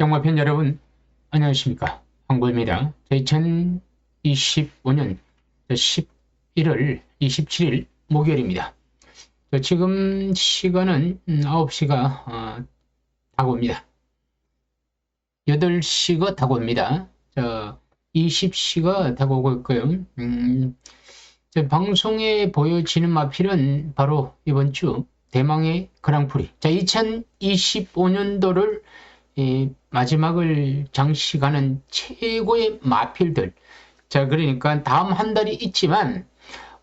영화편 여러분 안녕하십니까 황보입니다. 2025년 11월 27일 목요일입니다. 지금 시간은 9시가 다가옵니다. 8시가 다가옵니다. 자, 20시가 다가오고 있고요. 음, 방송에 보여지는 마필은 바로 이번 주 대망의 그랑프리. 자, 2025년도를 마지막을 장식하는 최고의 마필들. 자, 그러니까 다음 한 달이 있지만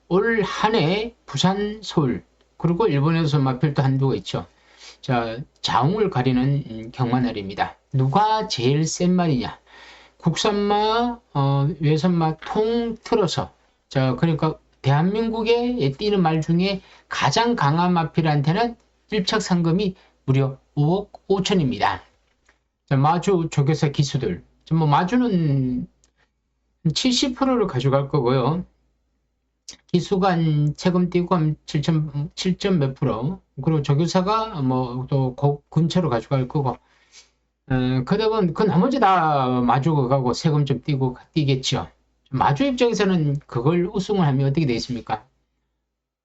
올 한 해 부산, 서울, 그리고 일본에서 마필도 한두가 있죠. 자, 자웅을 가리는 경마날입니다. 누가 제일 센 말이냐? 국산마, 어, 외산마 통틀어서. 자, 그러니까 대한민국에 뛰는 말 중에 가장 강한 마필한테는 1척 상금이 무려 5억 5천입니다. 마주 조교사 기수들. 뭐 마주는 70%를 가져갈 거고요. 기수간 세금 띄고 7점, 7점 몇 프로. 그리고 조교사가 뭐 또 근처로 가져갈 거고. 어, 그다 보면 그 나머지 다 마주가 가고 세금 좀 띄고 뛰겠죠. 마주 입장에서는 그걸 우승을 하면 어떻게 되겠습니까?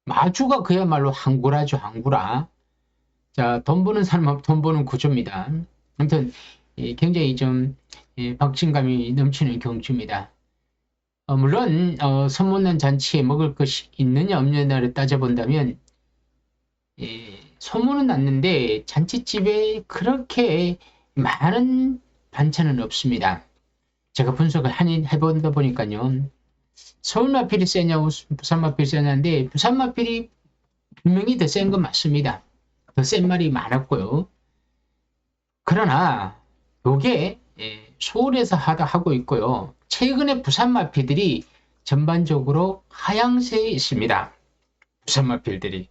마주가 그야말로 항구라죠, 항구라. 자, 돈 버는 사람하고 돈 버는 구조입니다. 아무튼 굉장히 좀 박진감이 넘치는 경주입니다. 어, 물론 어, 선문난 잔치에 먹을 것이 있느냐 없느냐를 따져본다면 예, 소문은 났는데 잔치집에 그렇게 많은 반찬은 없습니다. 제가 분석을 하니 해본다 보니까요. 서울 마필이 세냐 부산 마필이 세냐인데 부산 마필이 분명히 더 센 건 맞습니다. 더 센 말이 많았고요. 그러나 요게 예, 서울에서 하다 하고 있고요. 최근에 부산 마필들이 전반적으로 하향세에 있습니다. 부산 마필들이.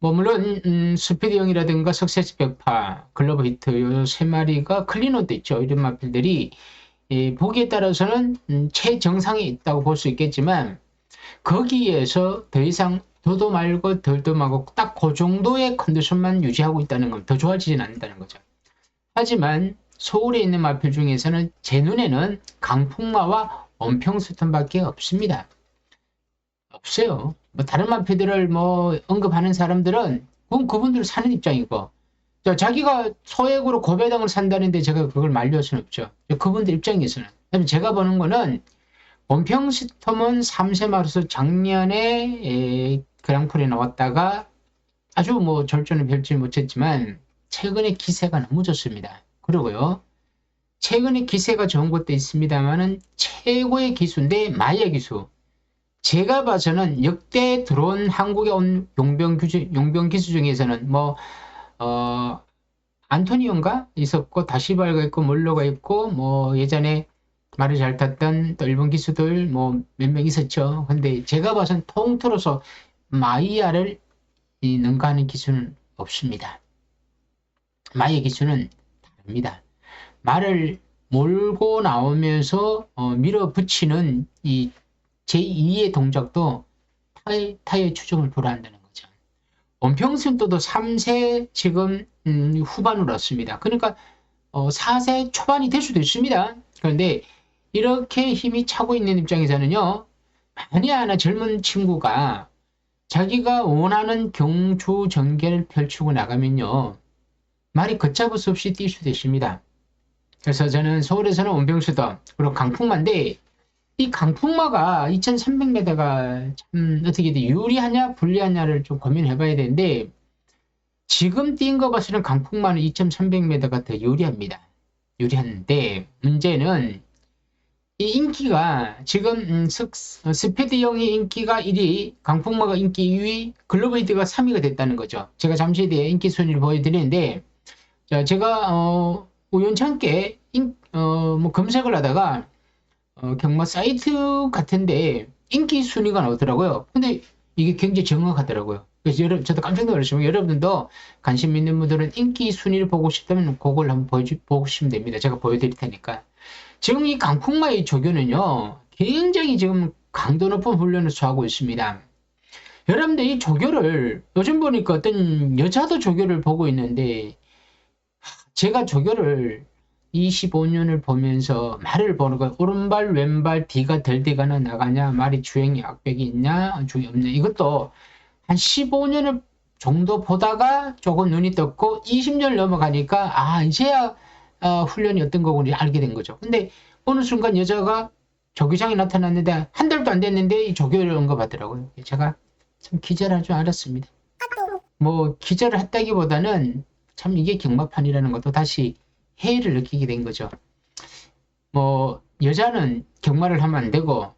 뭐 물론 음, 스피드 형이라든가 석세스 벽파, 글로벌 히트 요 세 마리가 클리노도 있죠. 이런 마필들이 예, 보기에 따라서는 음, 최정상에 있다고 볼 수 있겠지만 거기에서 더 이상 더도 말고 덜도 말고 딱 그 정도의 컨디션만 유지하고 있다는 건 더 좋아지진 않는다는 거죠. 하지만 서울에 있는 마필 중에서는 제 눈에는 강풍마와 원평수턴밖에 없습니다. 없어요. 뭐 다른 마필들을 뭐 언급하는 사람들은 그건 그분들 사는 입장이고 자기가 소액으로 고배당을 산다는데 제가 그걸 말릴 수는 없죠. 그분들 입장에서는. 제가 보는 거는 원평스톰은 3세 마루서 작년에 그랑프리에 나왔다가 아주 뭐 절전을 펼지 못했지만 최근에 기세가 너무 좋습니다. 그리고요. 최근에 기세가 좋은 것도 있습니다만은 최고의 기수인데 마야 기수. 제가 봐서는 역대 들어온 한국에 온 용병 기수, 용병 기수 중에서는 뭐, 어, 안토니온가 있었고, 다시발가 있고, 몰로가 있고, 뭐, 예전에 말을 잘 탔던 또 일본 기수들 뭐 몇 명 있었죠. 근데 제가 봐선 통틀어서 마이야를 능가하는 기수는 없습니다. 마의 기수는 다릅니다. 말을 몰고 나오면서 어, 밀어붙이는 이 제2의 동작도 타의, 타의 추종을 불허한다는 거죠. 원평승도도 3세 지금 음, 후반으로 왔습니다. 그러니까 어, 4세 초반이 될 수도 있습니다. 그런데 이렇게 힘이 차고 있는 입장에서는요. 만약 하나 젊은 친구가 자기가 원하는 경주 전개를 펼치고 나가면요. 말이 걷잡을 수 없이 뛸 수도 있습니다. 그래서 저는 서울에서는 원병수도 그리고 강풍마인데 이 강풍마가 2300m가 참 어떻게 유리하냐 불리하냐를 좀 고민해 봐야 되는데 지금 뛴 거 봐서는 강풍마는 2300m가 더 유리합니다. 유리한데 문제는 이 인기가 지금 음, 어, 스피드형의 인기가 1위, 강풍마가 인기 2위, 글로벌히트가 3위가 됐다는 거죠. 제가 잠시 뒤에 인기 순위를 보여드리는데 자, 제가 어, 우연찮게 인, 어, 뭐 검색을 하다가 어, 경마 사이트 같은데 인기 순위가 나오더라고요. 근데 이게 굉장히 정확하더라고요. 그래서 여러분, 저도 깜짝 놀랐지만 여러분도 관심 있는 분들은 인기 순위를 보고 싶다면 그걸 한번 보여주, 보시면 됩니다. 제가 보여드릴 테니까. 지금 이 강풍마의 조교는요, 굉장히 지금 강도 높은 훈련을 수하고 있습니다. 여러분들 이 조교를 요즘 보니까 어떤 여자도 조교를 보고 있는데 제가 조교를 25년을 보면서 말을 보는 거 오른발 왼발 뒤가 덜디가나 나가냐 말이 주행이 악백이 있냐 주행 없냐 이것도 한 15년을 정도 보다가 조금 눈이 떴고 20년 넘어가니까 아 이제야 어, 훈련이 어떤 거군지 알게 된 거죠. 근데 어느 순간 여자가 조교장이 나타났는데 한 달도 안 됐는데 이 조교를 언급하더라고요. 제가 참 기절할 줄 알았습니다. 뭐 기절을 했다기보다는 참 이게 경마판이라는 것도 다시 해를 느끼게 된 거죠. 뭐 여자는 경마를 하면 안 되고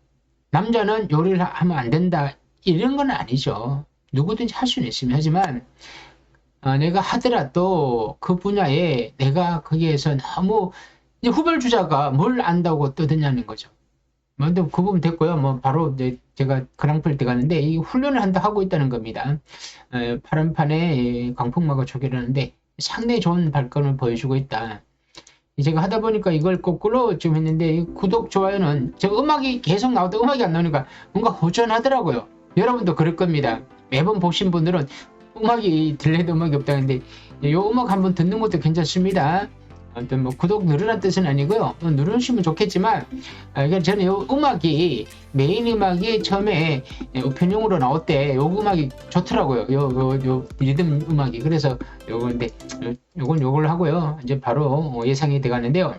남자는 요리를 하면 안 된다 이런 건 아니죠. 누구든지 할 수는 있습니다. 하지만 어, 내가 하더라도 그 분야에 내가 거기에서 너무 후발주자가 뭘 안다고 떠드냐는 거죠. 먼저 그 부분 됐고요. 뭐 바로 이제 제가 그랑플 때 가는데 이 훈련을 한다 하고 있다는 겁니다. 에, 파란판에 광풍마가 조결하는데 상당히 좋은 발걸음을 보여주고 있다. 제가 하다 보니까 이걸 거꾸로 좀 했는데 이 구독 좋아요는 저 음악이 계속 나오다 음악이 안 나오니까 뭔가 허전하더라고요. 여러분도 그럴 겁니다. 매번 보신 분들은 음악이 들려도 음악이 없다는데 이 음악 한번 듣는 것도 괜찮습니다. 아무튼 뭐 구독 누르란 뜻은 아니고요. 어, 누르시면 좋겠지만 아, 저는 요 음악이 메인 음악이 처음에 오픈용으로 나올 때 요 음악이 좋더라고요. 요, 요, 요 리듬 음악이 그래서 요건데 요- 요건 요걸 하고요. 이제 바로 어, 예상이 돼가는데요.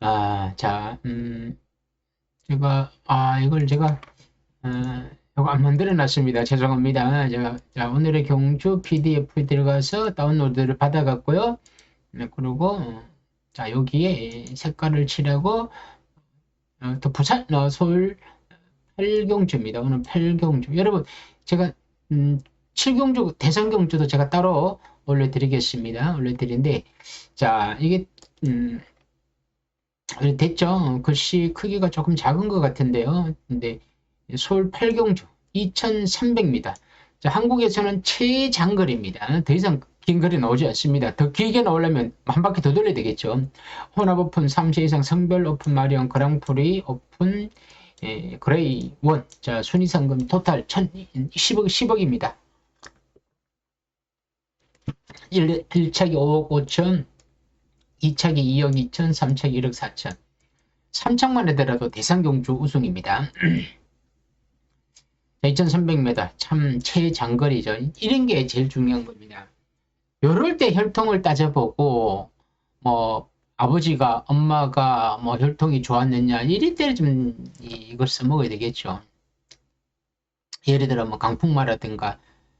아, 자, 음, 제가 아 이걸 제가 아, 이거 안 만들어 놨습니다. 죄송합니다. 제가 자, 오늘의 경주 PDF 들어가서 다운로드를 받아갔고요. 네, 그리고 어, 자 여기에 색깔을 칠하고 어, 또 부산 어, 서울 팔경주입니다. 오늘 팔경주. 여러분 제가 음, 칠경주 대성경주도 제가 따로 올려드리겠습니다. 올려드리는데 자 이게 음, 됐죠. 글씨 크기가 조금 작은 것 같은데요. 근데 서울 팔경주 2300m. 자, 한국에서는 최장거리입니다. 더 이상 긴 거리 나오지 않습니다. 더 길게 나오려면 한 바퀴 더 돌려야 되겠죠. 혼합 오픈 3세 이상 성별 오픈 마리온 그랑프리 오픈 예, 그레이 원. 자, 순위 상금 토탈 10억 10억입니다. 1, 1차기 5억 5천, 2차기 2억 2천, 3차기 1억 4천. 3창만 하더라도 대상경주 우승입니다. 2300m 참 최장거리죠. 이런 게 제일 중요한 겁니다. 요럴 때 혈통을 따져보고 뭐 아버지가 엄마가 뭐 혈통이 좋았느냐 이럴 때는 좀 이- 이걸 써먹어야 되겠죠. 예를 들어 뭐 강풍마라든가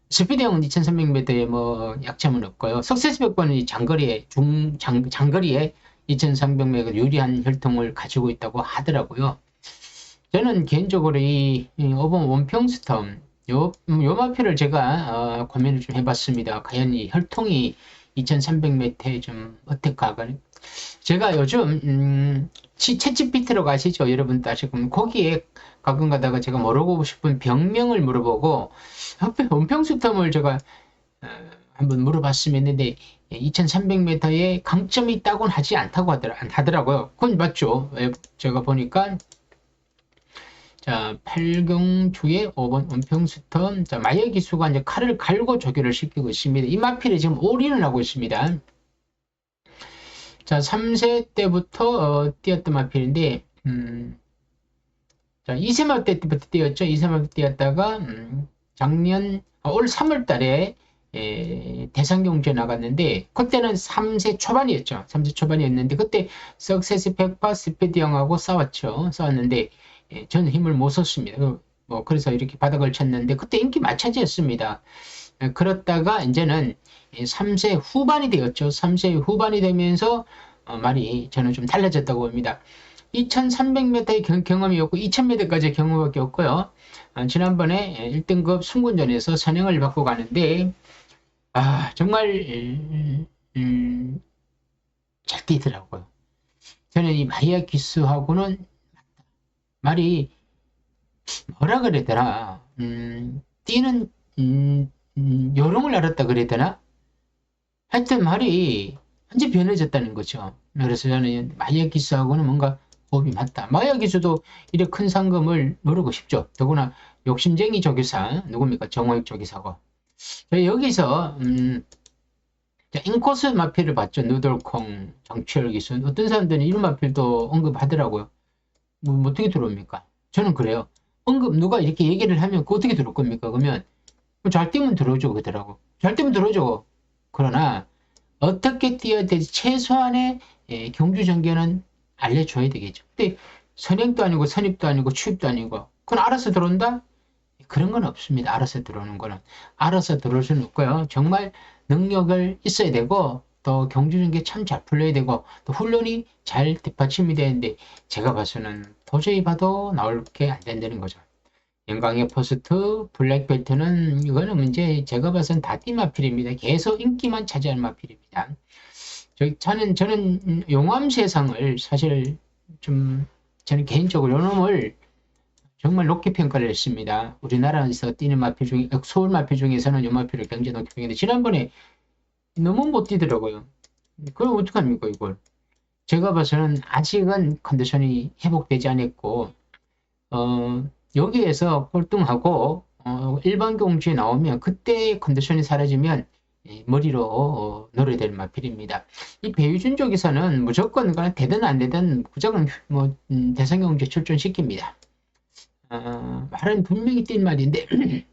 스피드형은 2300m에 뭐 약점은 없고요. 석세스 100번은 장거리에 중 장, 장거리에 2300m 유리한 혈통을 가지고 있다고 하더라고요. 저는 개인적으로 이, 이 오번 원평스텀 요, 음, 요 마표를 제가 어, 고민을 좀 해봤습니다. 과연 이 혈통이 2300m에 좀 어떨까? 제가 요즘 음, 치- 챗GPT로 가시죠. 여러분 따지고 거기에 가끔 가다가 제가 물어보고 싶은 병명을 물어보고 원평스텀을 제가 어, 한번 물어봤으면 했는데 2300m에 강점이 있다고는 하지 않다고 하더라, 하더라고요. 그건 맞죠. 예, 제가 보니까 자, 8경주의 5번 원평스턴. 자, 마약 기수가 이제 칼을 갈고 조교를 시키고 있습니다. 이 마필이 지금 올인을 하고 있습니다. 자, 3세 때부터 어, 뛰었던 마필인데, 음, 자, 2세마 때부터 뛰었죠. 2세마 때 뛰었다가, 음, 작년, 아, 올 3월 달에 에, 대상경주에 나갔는데, 그때는 3세 초반이었죠. 3세 초반이었는데, 그때 석세스 백파 스피드 형하고 싸웠죠. 싸웠는데, 예, 저는 힘을 못 썼습니다. 어, 뭐 그래서 이렇게 바닥을 쳤는데 그때 인기 마찬가지였습니다. 예, 그렇다가 이제는 3세 후반이 되었죠. 3세 후반이 되면서 어, 말이 저는 좀 달라졌다고 봅니다. 2300m의 경, 경험이 없고 2000m까지 경험밖에 없고요. 어, 지난번에 1등급 순군전에서 선행을 받고 가는데 아 정말 음, 음, 잘 뛰더라고요. 저는 이 마이아 기수하고는 말이 뭐라 그래야 되나? 음, 뛰는 음, 음, 요령을 알았다 그래야 되나? 하여튼 말이 완전 변해졌다는 거죠. 그래서 저는 마이아 기수하고는 뭔가 호흡이 맞다. 마이아 기수도 이렇게 큰 상금을 누르고 싶죠. 더구나 욕심쟁이 조교사 누굽니까? 정호익 조교사고. 여기서 음, 자, 인코스 마필을 봤죠. 누돌콩, 정치열 기순. 어떤 사람들은 이런 마필도 언급하더라고요. 뭐, 뭐 어떻게 들어옵니까? 저는 그래요. 언급 누가 이렇게 얘기를 하면 그 어떻게 들어올 겁니까? 그러면 뭐잘 뛰면 들어오죠 그러더라고. 잘 뛰면 들어오죠. 그러나 어떻게 뛰어야 될지 최소한의 예, 경주 전개는 알려줘야 되겠죠. 근데 선행도 아니고 선입도 아니고 추입도 아니고 그건 알아서 들어온다? 그런 건 없습니다. 알아서 들어오는 거는 알아서 들어올 수는 없고요. 정말 능력을 있어야 되고 또 경주 전개 참잘 풀려야 되고 또 훈련이 잘 뒷받침이 되는데 제가 봐서는 도저히 봐도 나올 게 안 된다는 거죠. 영광의 포스트, 블랙벨트는 이거는 문제 제가 봐서는 다 띠 마필입니다. 계속 인기만 차지하는 마필입니다. 저, 저는 저는 음, 용암 세상을 사실 좀 저는 개인적으로 요놈을 정말 높게 평가를 했습니다. 우리나라에서 뛰는 마필 중에 서울 마필 중에서는 요 마필을 굉장히 높게 평가했는데 지난번에 너무 못 뛰더라고요. 그럼 어떡합니까 이걸? 제가 봐서는 아직은 컨디션이 회복되지 않았고 어, 여기에서 꼴등하고 어, 일반 경주에 나오면 그때 컨디션이 사라지면 예, 머리로 어, 놀아야 될 마필입니다. 이 배유준 쪽에서는 무조건 되든 안 되든 무조건 뭐 음, 대상 경주에 출전시킵니다. 어, 말은 분명히 뛴 말인데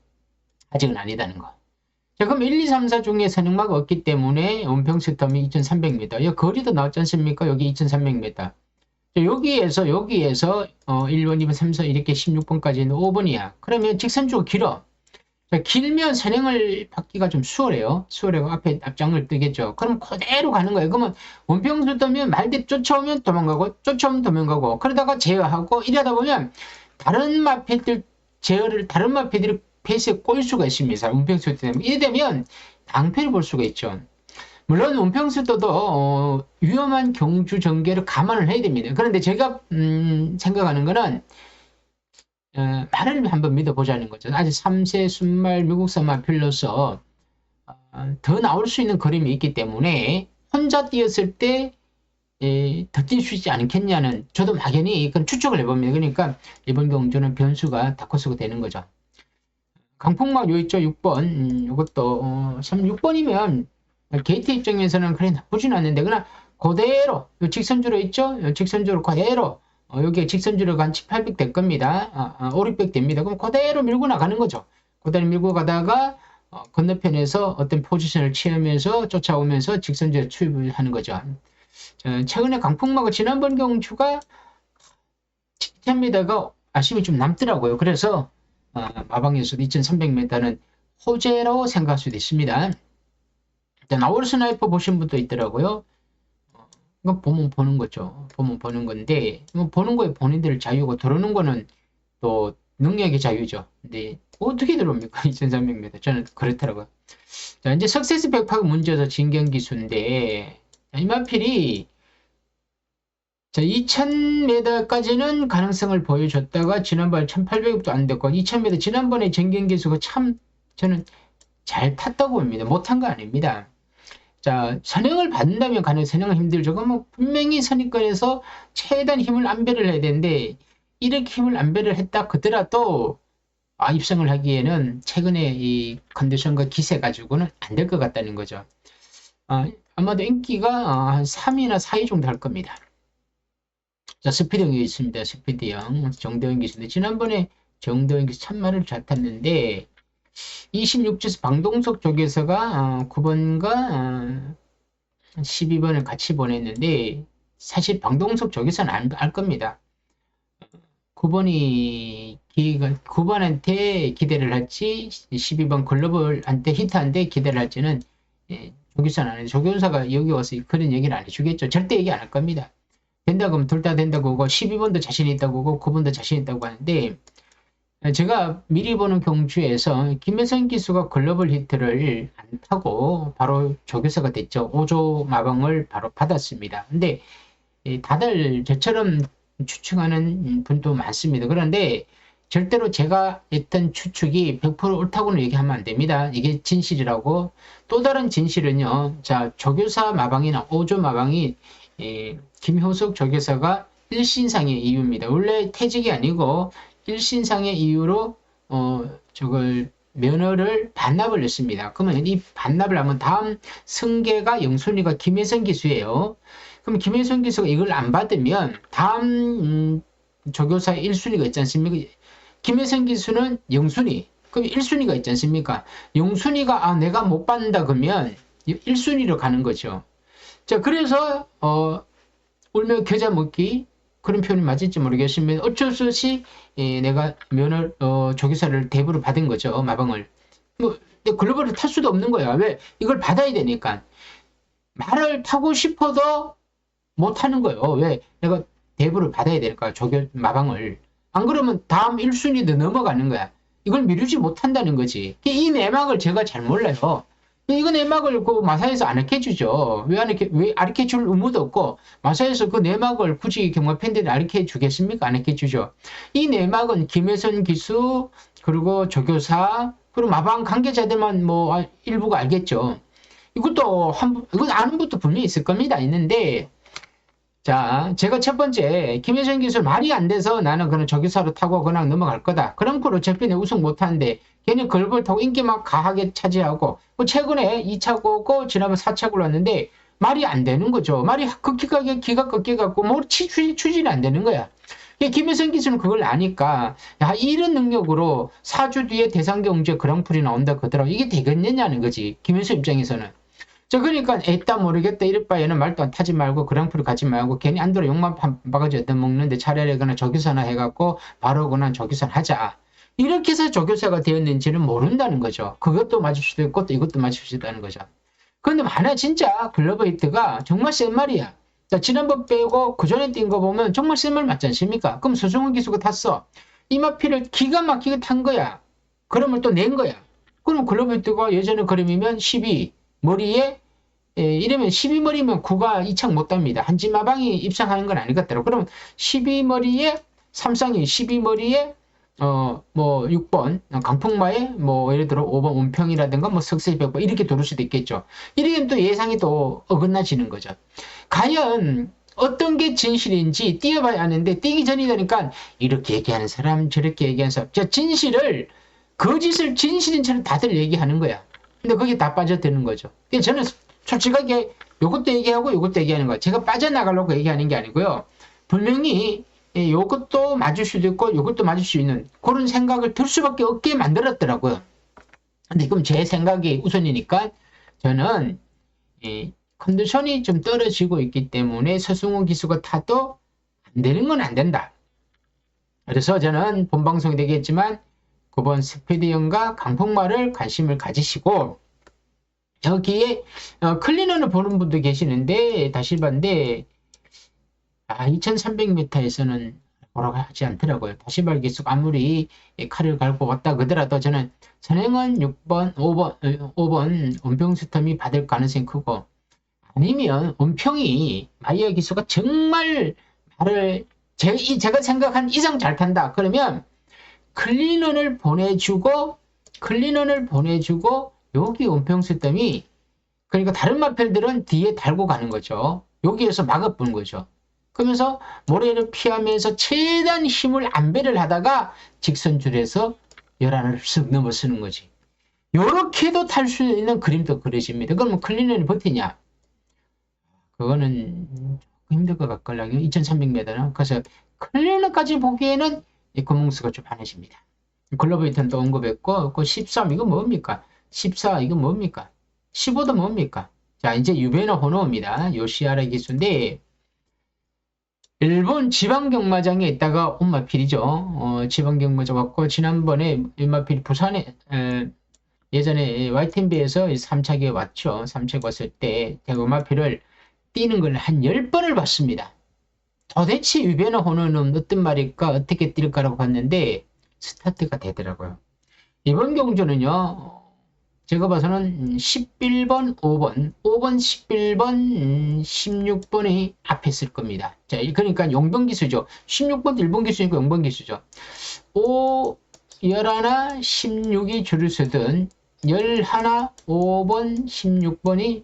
아직은 아니다는 거. 자, 그럼 1, 2, 3, 4 중에 선행마가 없기 때문에 원평 스 텀이 2300m. 이 거리도 나왔지 않습니까? 여기 2300m. 자, 여기에서, 여기에서, 어, 1번, 2번, 3번, 이렇게 16번까지는 5번이야. 그러면 직선주가 길어. 자, 길면 선행을 받기가 좀 수월해요. 수월해고 앞에 앞장을 뜨겠죠. 그럼 그대로 가는 거예요. 그러면 원평 스텀이면 말대 쫓아오면 도망가고, 쫓아오면 도망가고, 그러다가 제어하고, 이러다 보면 다른 마패들, 제어를, 다른 마패들이 페이스에 꼬일 수가 있습니다. 운평수도 때문에. 이래 되면 방패를 볼 수가 있죠. 물론 운평수도도 어, 위험한 경주 전개를 감안을 해야 됩니다. 그런데 제가 음, 생각하는 거는 어, 말을 한번 믿어보자는 거죠. 아직 3세 순말 미국산만 필로서 어, 더 나올 수 있는 그림이 있기 때문에 혼자 뛰었을 때 더뛸 수 있지 않겠냐는 저도 막연히 그런 추측을 해봅니다. 그러니까 이번 경주는 변수가 다커스가 되는 거죠. 강풍막 요 있죠? 6번. 음, 이것도 어, 참 6번이면 게이트 입장에서는 그래 나쁘진 않는데 그러나 그대로 요 직선주로 있죠? 요 직선주로 그대로 어, 여기에 직선주로 간 1800 될 겁니다. 아, 아, 5600 됩니다. 그럼 그대로 밀고 나가는 거죠. 그대로 밀고 가다가 어, 건너편에서 어떤 포지션을 취하면서 쫓아오면서 직선주에 투입을 하는 거죠. 자, 최근에 강풍막은 지난번 경주가 7000m가 아쉬움이 좀 남더라고요. 그래서 어, 마방에서도 2300m는 호재로 생각할 수도 있습니다. 나올 스나이퍼 보신 분도 있더라고요. 어, 이거 보면 보는 거죠. 보면 보는 건데, 뭐 보는 거에 본인들 자유고 들어오는 거는 또 능력의 자유죠. 근데 어떻게 들어옵니까? 2300m. 저는 그렇더라고요. 자, 이제 석세스 백파가 문제에서 진경기수인데, 이마필이 자, 2000m까지는 가능성을 보여줬다가 지난번에 1800도 안 됐고 2000m 지난번에 정경기 수가 참 저는 잘 탔다고 봅니다. 못한 거 아닙니다. 자, 선행을 받는다면 가능 선행은 힘들죠. 그럼 뭐 분명히 선입권에서 최대한 힘을 안배를 해야 되는데 이렇게 힘을 안배를 했다 그더라도 아, 입성을 하기에는 최근에 이 컨디션과 기세 가지고는 안 될 것 같다는 거죠. 아, 아마도 인기가 한 3위나 4위 정도 할 겁니다. 자, 스피드형이 있습니다. 스피드형. 정대원 기수인데, 지난번에 정대원 기수 참말을 잘 탔는데, 26지에서 방동석 어, 9번과 어, 12번을 같이 보냈는데, 사실 방동석 쪽에서는 안, 알 겁니다. 9번이 기가 9번한테 기대를 할지 12번 글로벌한테 히트한테 기대를 할지는 예, 조교사는 안 해. 조교사가 여기 와서 그런 얘기를 안 해주겠죠. 절대 얘기 안 할 겁니다. 된다고 하면 둘 다 된다고 하고 12번도 자신 있다고 하고 9번도 자신 있다고 하는데 제가 미리 보는 경주에서 김혜성 기수가 글로벌 히트를 안 타고 바로 조교사가 됐죠. 5조 마방을 바로 받았습니다. 근데 다들 저처럼 추측하는 분도 많습니다. 그런데 절대로 제가 했던 추측이 100% 옳다고는 얘기하면 안 됩니다. 이게 진실이라고. 또 다른 진실은요. 자, 조교사 마방이나 5조 마방이 예, 김효석 조교사가 1신상의 이유입니다. 원래 퇴직이 아니고 1신상의 이유로 어, 저걸 면허를 반납을 했습니다. 그러면 이 반납을 하면 다음 승계가 영순이가 김혜선 기수예요. 그럼 김혜선 기수가 이걸 안 받으면 다음 음, 조교사 1순위가 있지 않습니까? 김혜선 기수는 영순위. 그럼 1순위가 있지 않습니까? 영순위가 아 내가 못 받는다 그러면 1순위로 가는 거죠. 자 그래서 어 울며 겨자 먹기 그런 표현이 맞을지 모르겠으면 어쩔 수 없이 예, 내가 면을 어, 조교사를 대부로 받은 거죠 마방을 뭐 글로벌을 탈 수도 없는 거야. 왜? 이걸 받아야 되니까. 말을 타고 싶어도 못 하는 거예요. 왜? 내가 대부를 받아야 되니까 조교 마방을 안 그러면 다음 1순위도 넘어가는 거야. 이걸 미루지 못한다는 거지. 이 내막을 제가 잘 몰라요 이거 내막을 그 마사에서 안 알려주죠. 왜안 알려, 왜 알려 줄 의무도 없고, 마사에서 그 내막을 굳이 경마 팬들이 알려 주겠습니까? 안 알려주죠. 이 내막은 김혜선 기수, 그리고 조교사, 그리고 마방 관계자들만 뭐 아, 일부가 알겠죠. 이것도 한, 이건 아는 분도 분명히 있을 겁니다. 있는데, 자, 제가 첫 번째, 김혜선 기수 말이 안 돼서 나는 그냥 조교사로 타고 그냥 넘어갈 거다. 그런 거로 저편에 우승 못 하는데, 걔는 걸걸 타고 인기 막 가하게 차지하고 뭐 최근에 2차 고고 지난번 4차 골랐는데 말이 안 되는 거죠. 말이 극기가게 기가 꺾여갖고 뭐 추진, 추진이 안 되는 거야. 김혜성 기수는 그걸 아니까 야 이런 능력으로 4주 뒤에 대상경제 그랑프리 나온다 그러더라고 이게 되겠느냐는 거지 김혜성 입장에서는 저 그러니까 애따 모르겠다 이럴 바에는 말도 안 타지 말고 그랑프리 가지 말고 괜히 안 들어 욕만 바가지 얻어먹는데 차라리 그냥 저기서나 해갖고 바로 그냥 저기서 하자 이렇게 해서 조교사가 되었는지는 모른다는 거죠. 그것도 맞을 수도 있고 또 이것도 맞을 수도 있다는 거죠. 그런데 만약 진짜 글로벌 히트가 정말 센 말이야. 자, 지난번 빼고 그 전에 뛴 거 보면 정말 센말 맞지 않습니까? 그럼 서승훈 기수가 탔어. 이마피를 기가 막히게 탄 거야. 그러면 또낸 거야. 그럼 글로벌 히트가 예전에 그림이면 12 머리에 예, 이러면 12머리면 9가 이착 못합니다. 한지마방이 입상하는 건 아니겠더라고. 그럼 12머리에 삼상이 12머리에 어, 뭐, 6번, 강풍마에, 뭐, 예를 들어 5번 운평이라든가, 뭐, 석세 벽 이렇게 도를 수도 있겠죠. 이러면 또 예상이 또 어긋나지는 거죠. 과연, 어떤 게 진실인지 띄어봐야 하는데, 띄기 전이 되니까, 이렇게 얘기하는 사람, 저렇게 얘기하는 사람, 저 진실을, 거짓을 진실인 처럼 다들 얘기하는 거야. 근데 거기에 다 빠져드는 거죠. 저는 솔직하게 요것도 얘기하고 요것도 얘기하는 거야. 제가 빠져나가려고 얘기하는 게 아니고요. 분명히 예, 맞을 수도 있고 이것도 맞을 수 있는 그런 생각을 들 수밖에 없게 만들었더라고요. 근데 그럼 제 생각이 우선이니까 저는 이 컨디션이 좀 떨어지고 있기 때문에 서승호 기수가 타도 안 되는 건 안 된다. 그래서 저는 본방송이 되겠지만 9번 스피드형과 강풍마를 관심을 가지시고 여기에 어, 클리너를 보는 분도 계시는데 다시 봤는데 아, 2300m에서는 뭐라고 하지 않더라고요. 다시 발 기숙 아무리 칼을 갈고 왔다 그러더라도 저는 선행은 6번, 5번, 5번 은평스텀이 받을 가능성이 크고 아니면 은평이 마이어 기수가 정말 말을 제, 제가 생각한 이상 잘 탄다. 그러면 클리넌을 보내주고 클리넌을 보내주고 여기 은평스텀이 그러니까 다른 마펠들은 뒤에 달고 가는 거죠. 여기에서 막아보는 거죠. 그러면서 모래를 피하면서 최대한 힘을 안배를 하다가 직선줄에서 열안을 쓱 넘어서는 거지. 요렇게도 탈 수 있는 그림도 그려집니다. 그러면 클리넌이 버티냐? 그거는 힘들 것 같걸랑요. 2300m는. 그래서 클리넌까지 보기에는 이 구멍수가 좀 많아집니다. 글로벌 히턴도 언급했고, 그 13, 이거 뭡니까? 14, 이거 뭡니까? 15도 뭡니까? 자, 이제 유베너 호노입니다. 요시아라 기수인데, 일본 지방경마장에 있다가 온마필이죠. 어, 지방경마장 왔고 지난번에 온마필 부산에 에, 예전에 YTNB에서 3차기에 왔죠. 3차기 왔을 때 제가 온마필을 뛰는 걸 한 10번을 봤습니다. 도대체 유베너 호노는 어떤 말일까 어떻게 뛸까라고 봤는데 스타트가 되더라고요. 이번 경주는요. 제가 봐서는 11번, 5번, 5번, 11번, 16번이 앞에 있을 겁니다. 자, 그러니까 용번 기수죠. 16번 1번 기수니까 용번 기수죠. 5, 11, 16이 줄을 서든 11, 5번, 16번이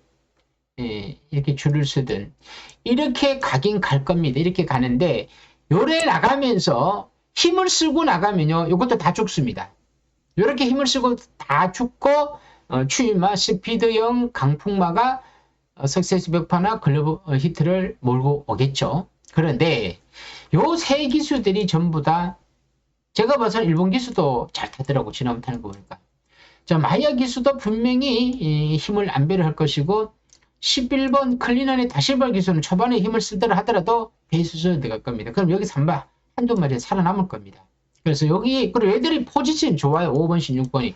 예, 이렇게 줄을 서든 이렇게 가긴 갈 겁니다. 이렇게 가는데 요래 나가면서 힘을 쓰고 나가면요. 이것도 다 죽습니다. 이렇게 힘을 쓰고 다 죽고 어, 추임마, 스피드형 강풍마가 어, 석세스 벽파나 글러브 어, 히트를 몰고 오겠죠. 그런데 요 세 기수들이 전부 다 제가 봐서는 일본 기수도 잘 타더라고 지난번 타는 거 보니까. 자 마야 기수도 분명히 이 힘을 안배를 할 것이고 11번 클리넌의 다실발 기수는 초반에 힘을 쓰더라 하더라도 베이스전에 들어갈 겁니다. 그럼 여기 3바 한두 마리 살아남을 겁니다. 그래서 여기 그리고 애들이 포지션 좋아요. 5번, 16번이.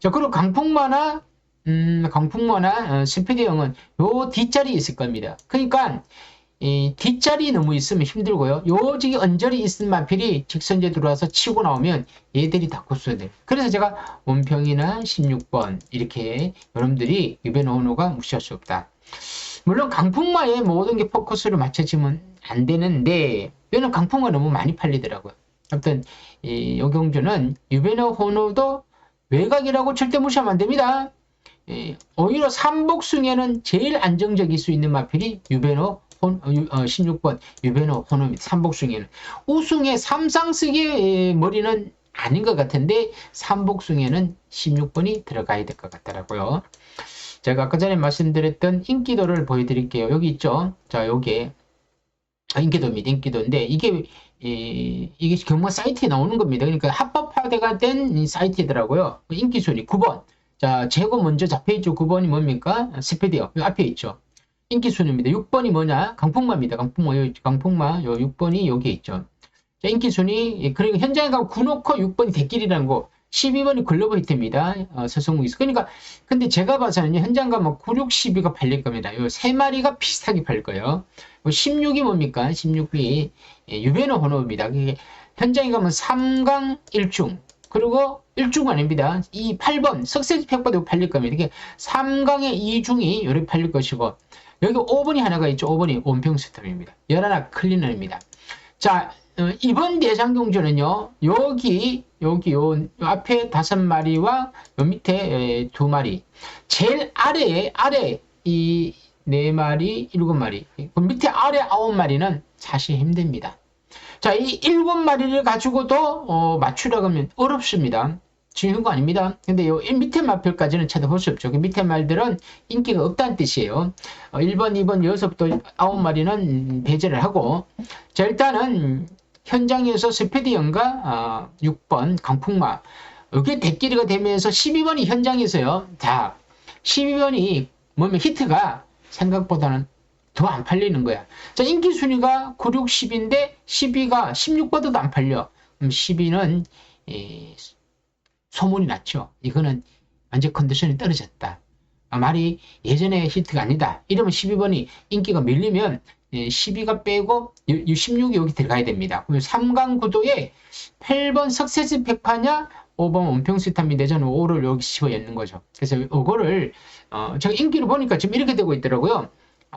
자 그리고 강풍마나 음, 강풍마나 어, 스피드형은 요 뒷자리 있을 겁니다. 그러니까 이 뒷자리 너무 있으면 힘들고요. 요지기 언저리 있은 마필이 직선제 들어와서 치고 나오면 얘들이 다 고수야 돼. 그래서 제가 원평이나 16번 이렇게 여러분들이 유벤오노가 무시할 수 없다. 물론 강풍마에 모든 게 포커스를 맞춰지면 안 되는데 얘는 강풍마 너무 많이 팔리더라고요. 아무튼 이 요경주는 유벤오 호노도 외곽이라고 절대 무시하면 안 됩니다. 예, 오히려 삼복승에는 제일 안정적일 수 있는 마필이 유벤오 혼, 어, 유- 어, 16번 유벤호 호노입니다. 삼복승에는 우승의 삼상승의 머리는 아닌 것 같은데 삼복승에는 16번이 들어가야 될 것 같더라고요. 제가 아까 전에 말씀드렸던 인기도를 보여드릴게요. 여기 있죠. 자, 요게 아, 인기도입니다. 인기도인데 이게 이, 이게 경마 사이트에 나오는 겁니다. 그러니까 합법화돼가 된이 사이트더라고요. 인기 순위 9번. 자, 제고 먼저 잡혀 있죠. 9번이 뭡니까? 스피디어. 요 앞에 있죠. 인기 순위입니다. 6번이 뭐냐? 강풍마입니다. 강풍마, 요, 강풍마, 요 6번이 여기에 있죠. 자, 인기 순위, 예, 그리고 현장에 가면 9놓고 6번이 대길이라는 거, 12번이 글로벌 히트입니다. 어, 서성국에서. 그러니까, 근데 제가 봐서는요, 현장 가면 9, 6, 12가 팔릴 겁니다. 요 세 마리가 비슷하게 팔릴 거예요. 요 16이 뭡니까? 16이 예, 유베노. 그게 현장에 가면 3강 1중, 그리고 1중 아닙니다. 이 8번, 석세지 팩바도 팔릴 겁니다. 이게 3강의 2중이 요렇게 팔릴 것이고, 여기 5번이 하나가 있죠. 5번이 원평 스탑입니다. 열하나 클리너입니다. 자, 어, 이번 대상 경주는요. 여기 여기 요, 요 앞에 다섯 마리와 요 밑에 에, 두 마리. 제일 아래에 아래 이 네 마리, 일곱 마리. 그 밑에 아래 아홉 마리는 사실 힘듭니다. 자, 이 일곱 마리를 가지고도 어, 맞추려고 하면 어렵습니다. 쉬운 거 아닙니다. 근데 요 밑에 마표까지는 찾아볼 수 없죠. 그 밑에 말들은 인기가 없다는 뜻이에요. 어, 1번, 2번, 6부터 9마리는 배제를 하고 자 일단은 현장에서 스피드연과 어, 6번 강풍마 이게 대끼리가 되면서 12번이 현장에서요. 자 12번이 뭐면 히트가 생각보다는 더 안 팔리는 거야. 자 인기 순위가 9, 6, 10인데 12가 16보다도 안 팔려. 그럼 12는 소문이 났죠. 이거는 완전 컨디션이 떨어졌다. 아, 말이 예전에 히트가 아니다. 이러면 12번이 인기가 밀리면 12가 빼고 16이 여기 들어가야 됩니다. 그럼 3강 구도에 8번 석세스 백파냐 5번 원평스타미 내전 5를 여기 집어 넣는 거죠. 그래서 이거를 어, 제가 인기를 보니까 지금 이렇게 되고 있더라고요.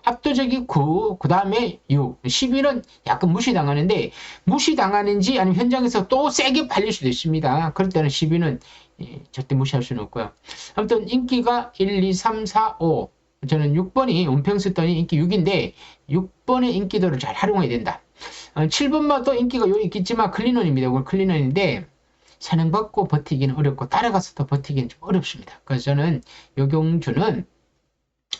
압도적이 9, 그 다음에 6, 12는 약간 무시당하는데 무시당하는지 아니면 현장에서 또 세게 팔릴 수도 있습니다. 그럴 때는 12는 예, 절대 무시할 수는 없고요. 아무튼 인기가 1, 2, 3, 4, 5 저는 6번이 원평스턴이 인기 6인데 6번의 인기도를 잘 활용해야 된다. 어, 7번마도 인기가 요 있겠지만 클리넌입니다. 이건 클리넌인데 사냥받고 버티기는 어렵고 따라가서도 버티기는 좀 어렵습니다. 그래서 저는 요경주는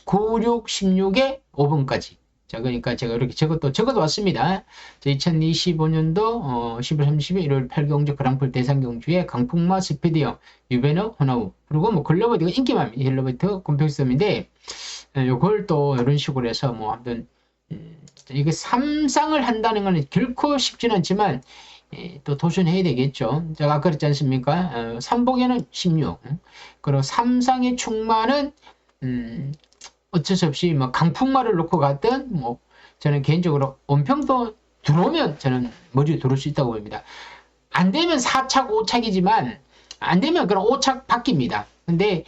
9, 6, 16에 5번까지. 자, 그러니까 제가 이렇게 적어도, 적어도 왔습니다. 2025년도, 어, 10월 30일 1월 8경주 그랑풀 대상경주에 강풍마 스피드형, 유베너, 호나우. 그리고 뭐 글로버드가 인기만, 힐러버트 콤팩스인데, 요걸 또 이런 식으로 해서 뭐, 아무튼, 음, 이게 삼상을 한다는 건 결코 쉽지는 않지만, 예, 또 도전해야 되겠죠. 제가 그랬지 않습니까? 어, 삼복에는 16. 그리고 삼상의 충만은, 음, 어쩔 수 없이 뭐 강풍말을 놓고 갔든 뭐 저는 개인적으로 원평도 들어오면 저는 머리에 들어올 수 있다고 봅니다. 안 되면 4착, 5착이지만 안 되면 그런 5착 바뀝니다. 근데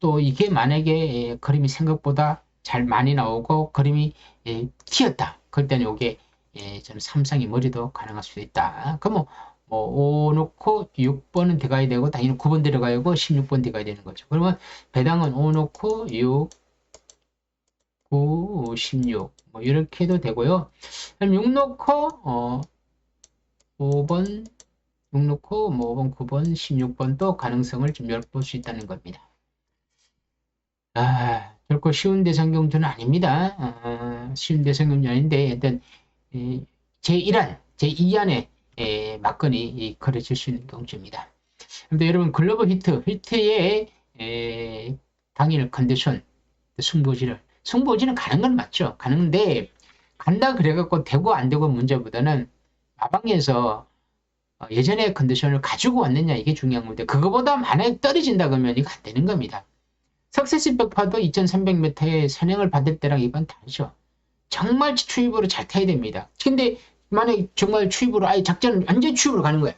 또 이게 만약에 그림이 생각보다 잘 많이 나오고 그림이 예, 튀었다. 그럴 때는 이게 예, 저는 삼상의 머리도 가능할 수도 있다. 그럼 뭐, 뭐5 놓고 6번은 들어가야 되고 당연히 9번 들어가야 되고 16번 들어가야 되는 거죠. 그러면 배당은 5 놓고 6 9, 16. 뭐 이렇게 해도 되고요. 그럼 6 넣고 어 5번 6 놓고 뭐 5번, 9번, 16번도 가능성을 좀 열볼 수 있다는 겁니다. 아, 결코 쉬운 대상 경주는 아닙니다. 아, 쉬운 대상 경주 아닌데 일단 에, 제1안, 제2안에 에, 막건이 이, 걸어질 수 있는 경주입니다. 근데 여러분 글로벌 히트, 히트의 에, 당일 컨디션, 승부지를 승부지는 가는 건 맞죠. 가는데 간다 그래갖고 되고 안 되고 문제보다는 마방에서 어, 예전의 컨디션을 가지고 왔느냐 이게 중요한 건데 그거보다 만약에 떨어진다 그러면 이거 안 되는 겁니다. 석세시 백파도 2300m의 선행을 받을 때랑 이건 다르죠. 정말 추입으로 잘 타야 됩니다. 근데 만약에 정말 추입으로 아예 작전을 완전 추입으로 가는 거야.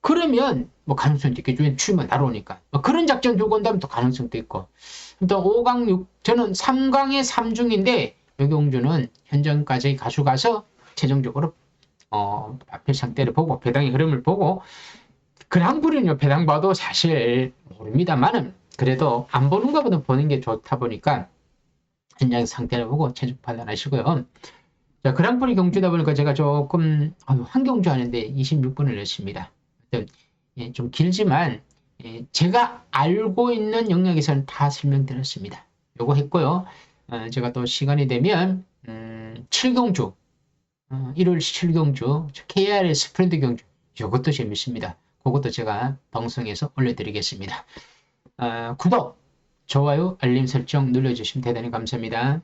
그러면 뭐 가능성도 있겠죠. 왜 추입만 날아오니까. 뭐 그런 작전 들고 온다면 또 가능성도 있고. 또 5강 6 저는 3강의 3중인데 여경주는 현장까지 가져가서 최종적으로 어, 앞에 상태를 보고 배당의 흐름을 보고 그랑불은요 배당 봐도 사실 모릅니다만은 그래도 안 보는 것보다 보는 게 좋다 보니까 현장 상태를 보고 최종 판단하시고요. 자, 그랑프리 경주다 보니까 제가 조금 한 경주 하는데 26분을 냈습니다. 예, 좀 길지만 예, 제가 알고 있는 영역에서는 다 설명드렸습니다. 요거 했고요. 어, 제가 또 시간이 되면 음, 7경주 어, 1월 7경주 KR의 스프린트 경주 이것도 재밌습니다. 그것도 제가 방송에서 올려드리겠습니다. 어, 구독, 좋아요, 알림 설정 눌러주시면 대단히 감사합니다.